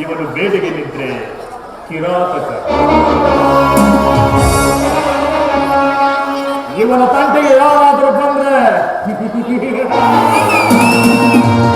ಇವನು ಬೇಟೆಗೆ ನಿದ್ರೆ ಕಿರಾತಕ. ಇವನ ತಂಟೆಗೆ ಯಾರಾದರೂ ಬಂದ್ರೆ?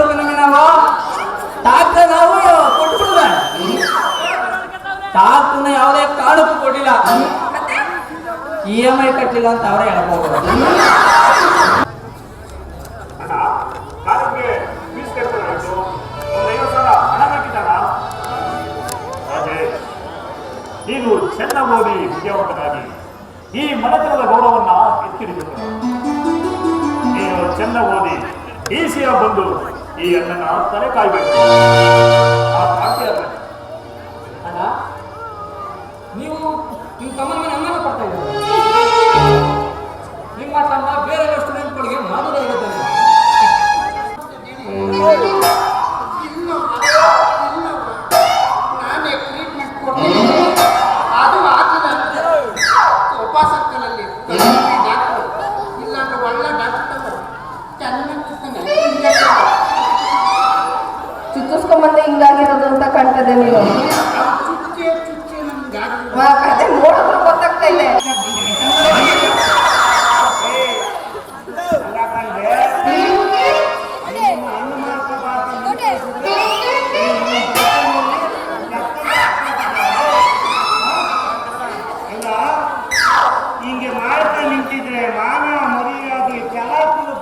ಟಾಕ ನಾವು ಕೊಟ್ಬಿಡುದ ಟಾಕ್ನ ಯಾವುದೇ ಕಾರಣಕ್ಕೂ ಕೊಟ್ಟಿಲ್ಲ. ಇ ಎಂ ಐ ಕಟ್ಟಿಲ್ಲ ಅಂತ ಅವರೇ ಹೇಳ್ಬೋದು. ನೀನು ಚೆನ್ನಾಗಿ ಓದಿ ವಿದ್ಯಾವಂತನಾಗಿ ಈ ಮನೆತನದ ಗೌರವನ್ನ ಎತ್ತಿಡಿಬೇಕು ನೀನು ಚೆನ್ನ ಓದಿ ಈಸಿಯ ಬಂದು ಈ ಅಣ್ಣನ ತಲೆ ಕಾಯ್ಬೇಕು ಆ ಅಲ್ಲ ನೀವು ನಿಮ್ಮ ತಮ್ಮನ ಅನ್ನ ಕೊಡ್ತಾ ಇದ್ದೀರಿ? ನಿಮ್ಮ ತಮ್ಮ ಅಂತ ಕಾಣ್ತದೆ ನೀವು ಚುಚ್ಚೆ ಚುಚ್ಚೆ ನಮ್ಗೆ ವಾ, ಕತೆ ನೋಡಿದ್ರೆ ಗೊತ್ತಾಗ್ತಾ ಇದೆ ಅಲ್ಲ ಹಿಂಗೆ ಮಾಡ್ತಾ ನಿಂತಿದ್ರೆ ಮಾನ ಮರಿಯಾಗಿ ಕೆಲಾಕಿಲು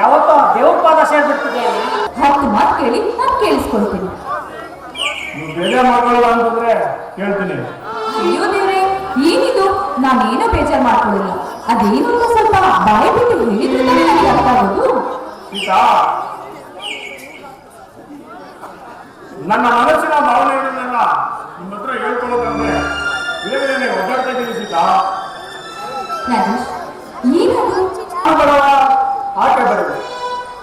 ಯಾವತ್ತೋ ದೇವ್ರ ಪಾದ ಸೇರ್ಬಿಡ್ತಿದ್ದೆ ಹತ್ತು ಮಾತು ಕೇಳಿ ನಾನು ಕೇಳಿಸ್ಕೊಳ್ತೀನಿ. ನೀವು ಬೇರೆ ಮಾತಾಡಲ್ಲ ಅಂತಂದ್ರೆ ಕೇಳ್ತೀನಿ. ಅಯ್ಯೋ ದೇವ್ರೆ ಏನಿದು? ನಾನೇನೋ ಬೇಜಾರು ಮಾಡ್ಕೊಳ್ಳಿಲ್ಲ. ಅದೇನು ಅಂತ ಸ್ವಲ್ಪ ಬಾಯಿ ಬಿಟ್ಟು ಹೇಳಿದ್ರೆ ತಾನೇ ನನಗೆ ಅರ್ಥ ಆಗೋದು? ಸೀತಾ ನನ್ನ ಮನಸ್ಸಿನ ಭಾವನೆಗಳನ್ನೆಲ್ಲ ನಿಮ್ಮ ಹತ್ರ ಹೇಳ್ಕೊಳ್ಳೋದಂದ್ರೆ ಬೇರೆ ಇದ್ದೀನಿ ಸೀತಾ? ರಾಜೇಶ್ ಏನದು ಬಡವ ಆಟೆ ಬರಲಿ.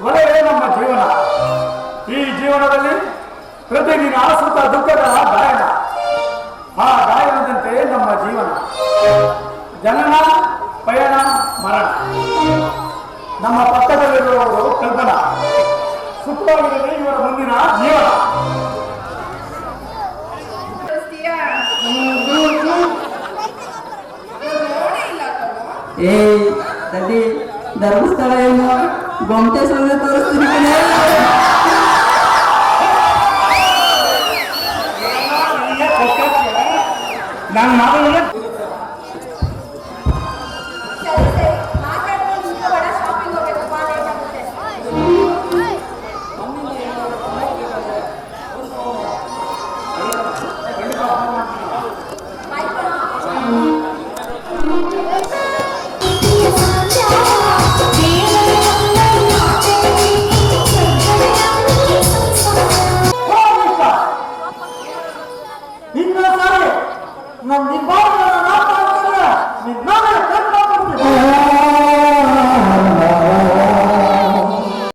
ಒಳ್ಳೆಯೇ ನಮ್ಮ ಜೀವನ. ಈ ಜೀವನದಲ್ಲಿ ಪ್ರತಿದಿನ ಸುತ್ತ ದುಃಖದ ಗಾಯನ. ಆ ಗಾಯನದಂತೆ ನಮ್ಮ ಜೀವನ. ಜನನ ಪಯಣ ಮರಣ. ನಮ್ಮ ಪಕ್ಕದಲ್ಲಿರುವವರು ಕಲ್ಪನಾ ಸುತ್ತವಾಗಿರಲಿ ಇವರ ಮುಂದಿನ ಜೀವನ. ಏ ಧರ್ಮಸ್ಥಳ ಏನು ಗೊಮಟೇಶ್ವರ ತೋರಿಸ್ತೀನಿ ಕಣೆ. ನನ್ನ ಮಗಳಿಗೆ ಇನ್ನು ನಮ್ಮ ನಮ್ಮಿಬ್ಬರ